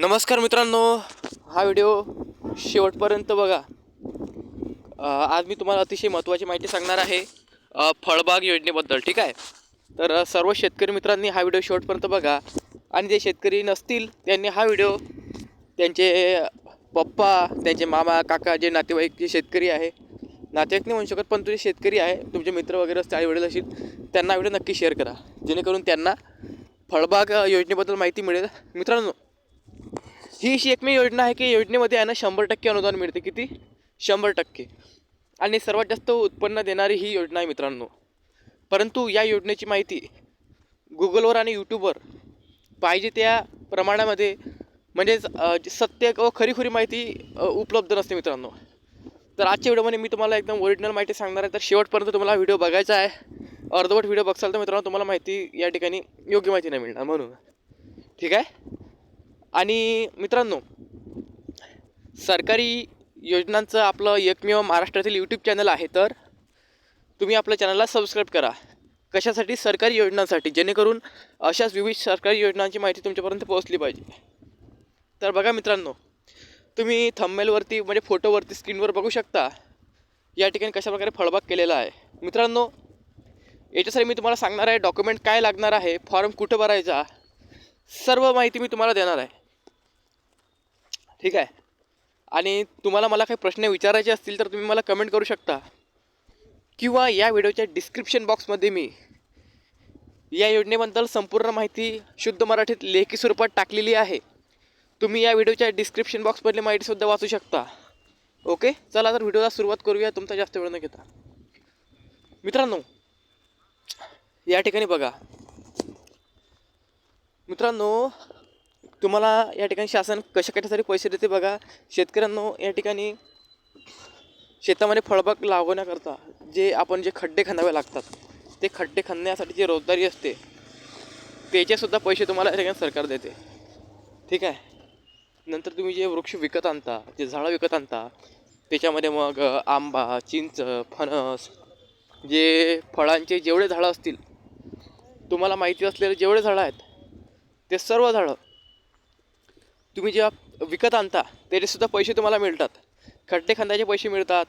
नमस्कार मित्रांनो हा व्हिडिओ शेवटपर्यंत बघा. आज मी तुम्हाला अतिशय महत्त्वाची माहिती सांगणार आहे फळबाग योजनेबद्दल ठीक आहे? तर सर्व शेतकरी मित्रांनी हा व्हिडिओ शेवटपर्यंत बघा. आणि जे शेतकरी नसतील त्यांनी हा व्हिडिओ त्यांचे पप्पा त्यांचे मामा काका जे नातेवाईक जे शेतकरी आहे नातेवाईक नाही म्हणू शकत पण तुझे शेतकरी आहे तुमचे मित्र वगैरे असतील आईवडील असतील त्यांना व्हिडिओ नक्की शेअर करा. जेणेकरून त्यांना फळबाग योजनेबद्दल माहिती मिळेल. मित्रांनो ही अशी एकमेव योजना आहे की योजनेमध्ये आहे ना शंभर टक्के अनुदान मिळते. किती? शंभर टक्के. आणि सर्वात जास्त उत्पन्न देणारी ही योजना आहे मित्रांनो. परंतु या योजनेची माहिती गुगलवर आणि यूट्यूबवर पाहिजे त्या प्रमाणामध्ये म्हणजेच सत्य व खरीखुरी माहिती उपलब्ध नसते मित्रांनो. तर आजच्या व्हिडिओमध्ये मी तुम्हाला एकदम ओरिजिनल माहिती सांगणार आहे. तर शेवटपर्यंत तुम्हाला व्हिडिओ बघायचा आहे. अर्धवट व्हिडिओ बघसाल तर मित्रांनो तुम्हाला माहिती या ठिकाणी योग्य माहिती नाही मिळणार म्हणून. ठीक आहे? आणि मित्रांनो सरकारी योजनांचं आपलं एकमेव महाराष्ट्रातील यूट्यूब चॅनल आहे तर तुम्ही आपल्या चॅनलला सबस्क्राईब करा. कशासाठी? सरकारी योजनांसाठी जेणेकरून अशाच विविध सरकारी योजनांची माहिती तुमच्यापर्यंत पोहोचली पाहिजे. तर बघा मित्रांनो तुम्ही थंबमेलवरती म्हणजे फोटोवरती स्क्रीनवर बघू शकता या ठिकाणी कशाप्रकारे फळबाग केलेला आहे. मित्रांनो याच्यासाठी मी तुम्हाला सांगणार आहे डॉक्युमेंट काय लागणार आहे फॉर्म कुठं भरायचा सर्व माहिती मी तुम्हाला देणार आहे. ठीक आहे. आणि तुम्हाला मला काही प्रश्न विचारायचे असतील तर तुम्ही मला कमेंट करू शकता. किंवा या व्हिडिओच्या डिस्क्रिप्शन बॉक्समध्ये मी या योजनेबद्दल संपूर्ण माहिती शुद्ध मराठीत लेखी स्वरूपात टाकलेली आहे. तुम्ही या व्हिडिओच्या डिस्क्रिप्शन बॉक्समधली माहितीसुद्धा वाचू शकता. ओके? चला तर व्हिडिओला सुरुवात करूया. तुमचा जास्त वेळ न घेता. मित्रांनो या ठिकाणी बघा. मित्रांनो तुम्हाला या ठिकाणी शासन कशा कशासाठी पैसे देते बघा. शेतकऱ्यांनो या ठिकाणी शेतामध्ये फळबाग लावण्याकरता जे आपण जे खड्डे खणावे लागतात ते खड्डे खणण्यासाठी जी रोजगारी असते त्याचेसुद्धा पैसे तुम्हाला या ठिकाणी सरकार देते. ठीक आहे? नंतर तुम्ही जे वृक्ष विकत आणता जे झाडं विकत आणता त्याच्यामध्ये मग आंबा चिंच फणस जे फळांचे जेवढे झाडं असतील तुम्हाला माहिती असलेले जेवढे झाडं आहेत ते सर्व झाडं तुम्ही जेव्हा विकत आणता त्याचेसुद्धा पैसे तुम्हाला मिळतात. खड्डे खांद्याचे पैसे मिळतात.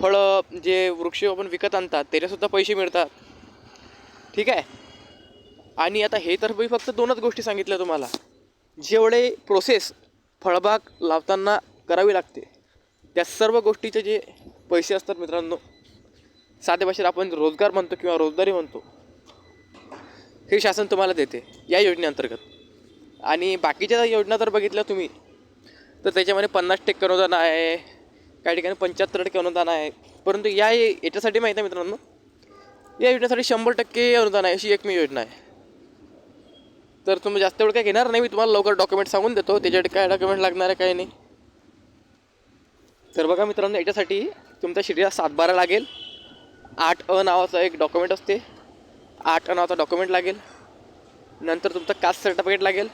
फळं जे वृक्ष आपण विकत आणतात त्याचेसुद्धा पैसे मिळतात. ठीक आहे? आणि आता हे तर मी फक्त दोनच गोष्टी सांगितल्या तुम्हाला. जेवढे प्रोसेस फळबाग लावताना करावी लागते त्या सर्व गोष्टीचे जे पैसे असतात मित्रांनो साध्या भाषेत आपण रोजगार म्हणतो किंवा रोजगारी म्हणतो हे शासन तुम्हाला देते या योजनेअंतर्गत. आणि बाकीच्या योजना जर बघितल्या तुम्ही. तर त्याच्यामध्ये पन्नास टक्के अनुदान आहे काही ठिकाणी पंच्याहत्तर टक्के अनुदान आहे. परंतु या याच्यासाठी माहीत आहे मित्रांनो या योजनेसाठी शंभर टक्के अनुदान आहे अशी एकमेव योजना आहे. तर तुम्ही जास्त वेळ काय घेणार नाही मी तुम्हाला लवकर डॉक्युमेंट सांगून देतो त्याच्यासाठी काय डॉक्युमेंट लागणार आहे काय नाही. तर बघा मित्रांनो याच्यासाठी तुमच्या शरीरात सातबारा लागेल. आठ अ नावाचं एक डॉक्युमेंट असते. आठ अ नावाचा डॉक्युमेंट लागेल. नंतर तुमचं कास्ट सर्टिफिकेट लागेल.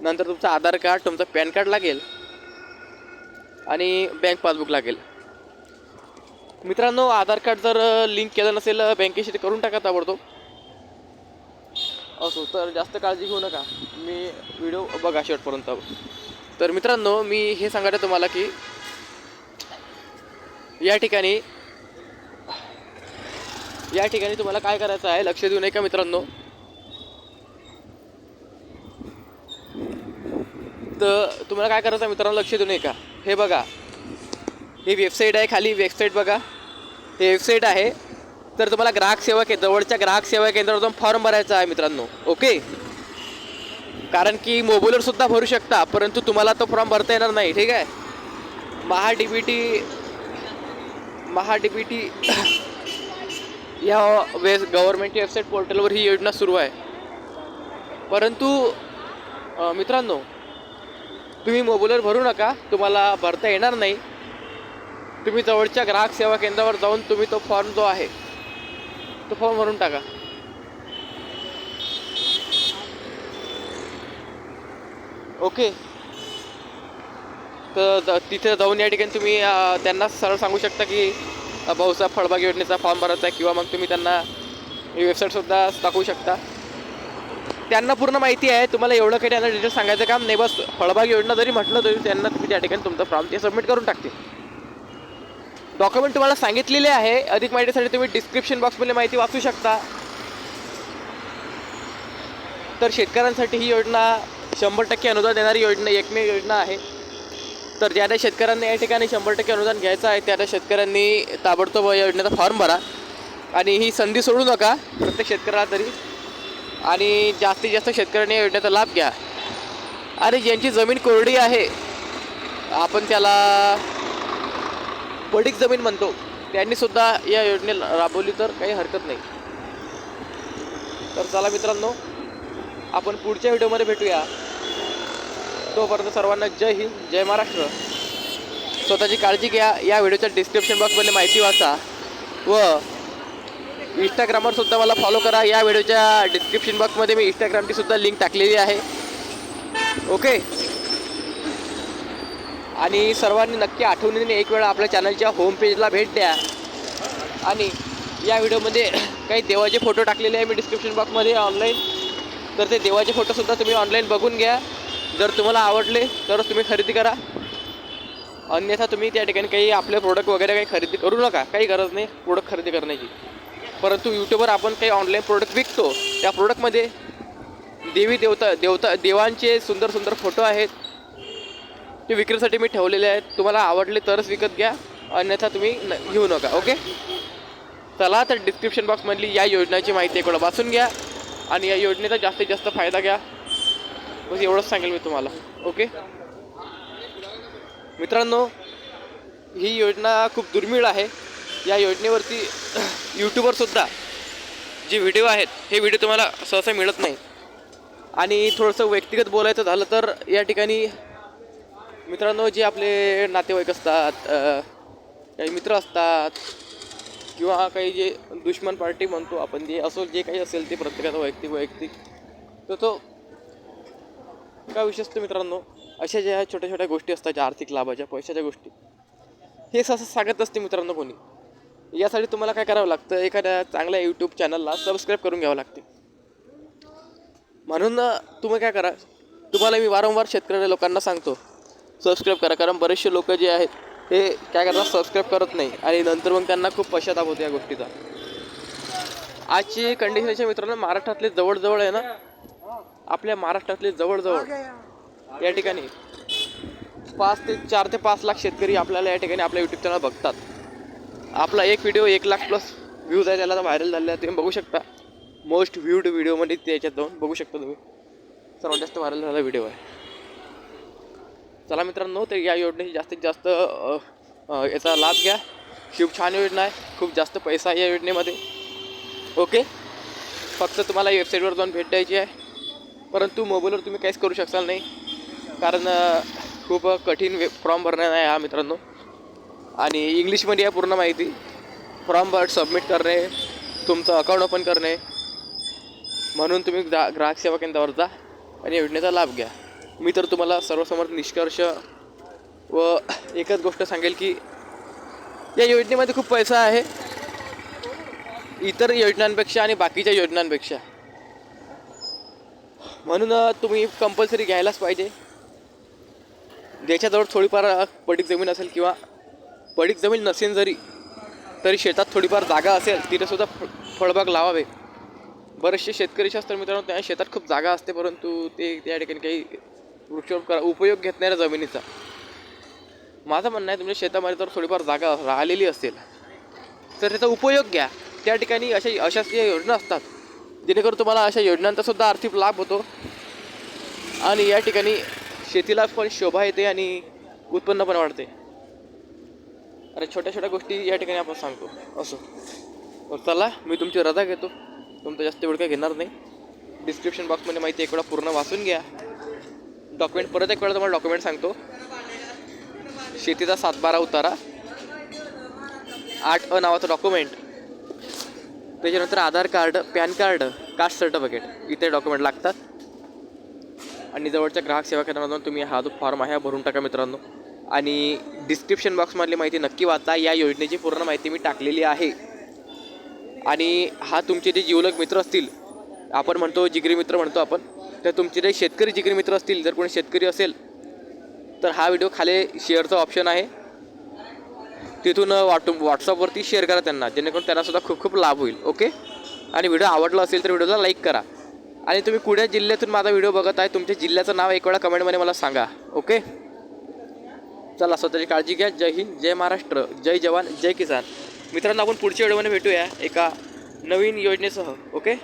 नंतर तुमचं आधार कार्ड तुमचं पॅन कार्ड लागेल आणि बँक पासबुक लागेल. मित्रांनो आधार कार्ड जर लिंक केलं नसेल बँकेशी ते करून टाका ताबडतोब. असो तर जास्त काळजी घेऊ नका. मी व्हिडिओ बघा शेवटपर्यंत. तर मित्रांनो मी हे सांगायचं तुम्हाला की या ठिकाणी या ठिकाणी तुम्हाला काय करायचं आहे लक्ष देऊ नये का मित्रांनो. तर तुम्हाला काय करायचं मित्रांनो? लक्ष देऊ नये का हे बघा. ही वेबसाईट आहे खाली. वेबसाईट बघा. हे वेबसाईट आहे. तर तुम्हाला ग्राहक सेवा के जवळच्या ग्राहक सेवा केंद्रावर जाऊन फॉर्म भरायचा आहे मित्रांनो. ओके कारण की मोबाईलवर सुद्धा भरू शकता परंतु तुम्हाला तो फॉर्म भरता येणार नाही. ठीक आहे? Maha D B T Maha D B T या वेब गव्हर्नमेंटच्या वेबसाईट पोर्टलवर ही योजना सुरू आहे. परंतु मित्रांनो तुम्ही मोबाईलवर भरू नका तुम्हाला भरता येणार नाही. तुम्ही जवळच्या ग्राहक सेवा केंद्रावर जाऊन तुम्ही तो फॉर्म जो आहे तो फॉर्म भरून टाका. ओके. तर तिथे जाऊन या ठिकाणी तुम्ही त्यांना सरळ सांगू शकता की भाऊसाहेब फळबाग योजनेचा फॉर्म भरायचा आहे किंवा मग तुम्ही त्यांना ही वेबसाईटसुद्धा दाखवू शकता. त्यांना पूर्ण माहिती आहे. तुम्हाला एवढं काही त्यांना डिटेल सांगायचं काम नाही. बस फळबाग योजना जरी म्हटलं तरी त्यांना तुम्ही त्या ठिकाणी तुमचं फॉर्म ते सबमिट करून टाकते डॉक्युमेंट तुम्हाला सांगितलेले आहे. अधिक माहितीसाठी तुम्ही डिस्क्रिप्शन बॉक्समध्ये माहिती वाचू शकता. तर शेतकऱ्यांसाठी ही योजना शंभर टक्के अनुदान देणारी योजना एकमेव योजना आहे. तर ज्या त्या शेतकऱ्यांनी या ठिकाणी शंभर टक्के अनुदान घ्यायचं आहे त्या त्या शेतकऱ्यांनी ताबडतोब या योजनेचा फॉर्म भरा. आणि ही संधी सोडू नका. प्रत्येक शेतकऱ्याला तरी आणि जास्तीत जास्त शेतकऱ्यांनी या योजनेचा लाभ घ्या. आणि ज्यांची जमीन कोरडी आहे आपण त्याला पडीक जमीन म्हणतो. त्यांनीसुद्धा या योजने राबवली तर काही हरकत नाही. तर चला मित्रांनो आपण पुढच्या व्हिडिओमध्ये भेटूया. तोपर्यंत सर्वांना जय हिंद जय महाराष्ट्र. स्वतःची काळजी घ्या. या व्हिडिओच्या डिस्क्रिप्शन बॉक्समध्ये माहिती वाचा व इंस्टाग्रामवर सुद्धा मला फॉलो करा. या व्हिडिओच्या डिस्क्रिप्शन बॉक्समध्ये मी इंस्टाग्रामची सुद्धा लिंक टाकलेली आहे. ओके आणि सर्वांनी नक्की आठवणीने एक वेळा आपल्या चॅनलच्या होम पेजला भेट द्या. आणि या व्हिडिओमध्ये काही देवाचे फोटो टाकलेले आहे मी डिस्क्रिप्शन बॉक्समध्ये ऑनलाईन तर ते देवाचे फोटोसुद्धा तुम्ही ऑनलाईन बघून घ्या. जर तुम्हाला आवडले तरच तुम्ही खरेदी करा. अन्यथा तुम्ही त्या ठिकाणी काही आपले प्रोडक्ट वगैरे काही खरेदी करू नका. काही गरज नाही प्रोडक्ट खरेदी करण्याची. परंतु यूट्यूबवर आपण काही ऑनलाईन प्रोडक्ट विकतो त्या प्रोडक्टमध्ये देवी देवता देवता देवांचे सुंदर सुंदर फोटो आहेत. ते विक्रीसाठी मी ठेवलेले आहेत. तुम्हाला आवडले तरच विकत घ्या. अन्यथा तुम्ही न घेऊ नका ओके चला तर डिस्क्रिप्शन बॉक्समधली या योजनेची माहिती इकडं वाचून घ्या आणि या योजनेचा जास्तीत जास्त फायदा घ्या. बस एवढंच सांगेल मी तुम्हाला ओके मित्रांनो ही योजना खूप दुर्मिळ आहे. या योजनेवरती यूट्यूबरसुद्धा जे व्हिडिओ आहेत हे व्हिडिओ तुम्हाला सहसा मिळत नाही. आणि थोडंसं व्यक्तिगत बोलायचं झालं तर या ठिकाणी मित्रांनो जे आपले नातेवाईक असतात काही मित्र असतात किंवा काही जे दुश्मन पार्टी म्हणतो आपण जे असो जे काही असेल ते प्रत्येकाचा वैयक्तिक वैयक्तिक. तर तो काय विषय मित्रांनो अशा ज्या छोट्या छोट्या गोष्टी असतात ज्या आर्थिक लाभाच्या पैशाच्या गोष्टी हे सहसा सांगत असते मित्रांनो कोणी. यासाठी तुम्हाला काय करावं लागतं? एखाद्या चांगल्या यूट्यूब चॅनलला सबस्क्राईब करून घ्यावं लागते. म्हणून तुम्ही काय करा? तुम्हाला मी वारंवार शेतकरी लोकांना सांगतो सबस्क्राईब करा. कारण बरेचसे लोक जे आहेत हे काय करतात? सबस्क्राईब करत नाही. आणि नंतर मग त्यांना खूप पश्चाताप होतो या गोष्टीचा. आजची कंडिशनच्या मित्रांनो महाराष्ट्रातले जवळजवळ आहे ना आपल्या महाराष्ट्रातले जवळजवळ या ठिकाणी पाच ते चार ते पाच लाख शेतकरी आपल्याला या ठिकाणी आपल्या यूट्यूब चॅनल बघतात. आपला एक व्हिडिओ एक लाख प्लस व्ह्यूज आहे त्याला व्हायरल झालेला आहे तुम्ही बघू शकता. मोस्ट व्ह्यूड व्हिडिओमध्ये त्याच्यात जाऊन बघू शकता तुम्ही. सर्वात जास्त व्हायरल झालेला व्हिडिओ आहे. चला मित्रांनो तर या योजनेची जास्तीत जास्त याचा लाभ घ्या. खूप छान योजना आहे. खूप जास्त पैसा आहे या योजनेमध्ये. ओके फक्त तुम्हाला वेबसाईटवर जाऊन भेट द्यायची आहे. परंतु मोबाईलवर तुम्ही काहीच करू शकाल नाही. कारण खूप कठीण वे फॉर्म भरणं आहे हा मित्रांनो. आणि इंग्लिशमध्ये आहे पूर्ण माहिती. फॉर्म भर सबमिट करणे तुमचं अकाउंट ओपन करणे. म्हणून तुम्ही ग्रा ग्राहक सेवा केंद्रावर जा आणि योजनेचा लाभ घ्या. मी तर तुम्हाला सर्वसमोर निष्कर्ष व एकच गोष्ट सांगेल की या योजनेमध्ये खूप पैसा आहे. इतर योजनांपेक्षा आणि बाकीच्या योजनांपेक्षा. म्हणून तुम्ही कंपल्सरी घ्यायलाच पाहिजे. ज्याच्याजवळ थोडीफार पडीक जमीन असेल किंवा पडीक जमीन नसेल जरी तरी शेतात थोडीफार जागा असेल तिथे सुद्धा फ फळबाग लावावे. बरेचसे शेतकरी शास्त्र मित्रांनो त्या शेतात खूप जागा असते परंतु ते त्या ठिकाणी काही वृक्षोपकार उपयोग घेत नाही जमिनीचा. माझं म्हणणं आहे तुमच्या शेतामध्ये जर थोडीफार जागा राहिलेली असेल तर त्याचा उपयोग घ्या. त्या ठिकाणी अशा अशाच या योजना असतात जेणेकरून तुम्हाला अशा योजनांचा सुद्धा आर्थिक लाभ होतो. आणि या ठिकाणी शेतीला पण शोभा येते आणि उत्पन्न पण वाढते. अरे छोट्या छोट्या गोष्टी या ठिकाणी आपण सांगतो. असं. तर चला मी तुमची रजा घेतो. तुमचं जास्त वेळ काही घेणार नाही. डिस्क्रिप्शन बॉक्समध्ये माहिती एक वेळा पूर्ण वाचून घ्या. डॉक्युमेंट परत एक वेळा तुम्हाला डॉक्युमेंट सांगतो. शेतीचा सातबारा उतारा. आठ अ नावाचं डॉक्युमेंट त्याच्यानंतर Aadhaar card PAN card caste certificate इथे डॉक्युमेंट लागतात. आणि जवळच्या ग्राहक सेवा केंद्रामधून तुम्ही हा जो फॉर्म आहे हा भरून टाका मित्रांनो. आणि डिस्क्रिप्शन बॉक्समधली माहिती नक्की वाचा. या योजनेची पूर्ण माहिती मी टाकलेली आहे. आणि हा तुमचे जे जीवलग मित्र असतील आपण म्हणतो जिगरी मित्र म्हणतो आपण तर तुमचे जे शेतकरी जिगरी मित्र असतील जर कोणी शेतकरी असेल तर हा व्हिडिओ खाली शेअरचा ऑप्शन आहे. तिथून व्हॉट व्हॉट्सअपवरती शेअर करा त्यांना जेणेकरून त्यांनासुद्धा खूप खूप लाभ होईल ओके? आणि व्हिडिओ आवडला असेल तर व्हिडिओला लाईक करा. आणि तुम्ही कुठल्या जिल्ह्यातून माझा व्हिडिओ बघत आहे तुमच्या जिल्ह्याचं नाव एक वेळा कमेंटमध्ये मला सांगा ओके? चला स्वतःची काळजी घ्या. जय हिंद जय महाराष्ट्र जय जवान जय किसान. मित्रांनो आपण पुढच्या व्हिडिओमध्ये भेटूया एका नवीन योजनेसह ओके?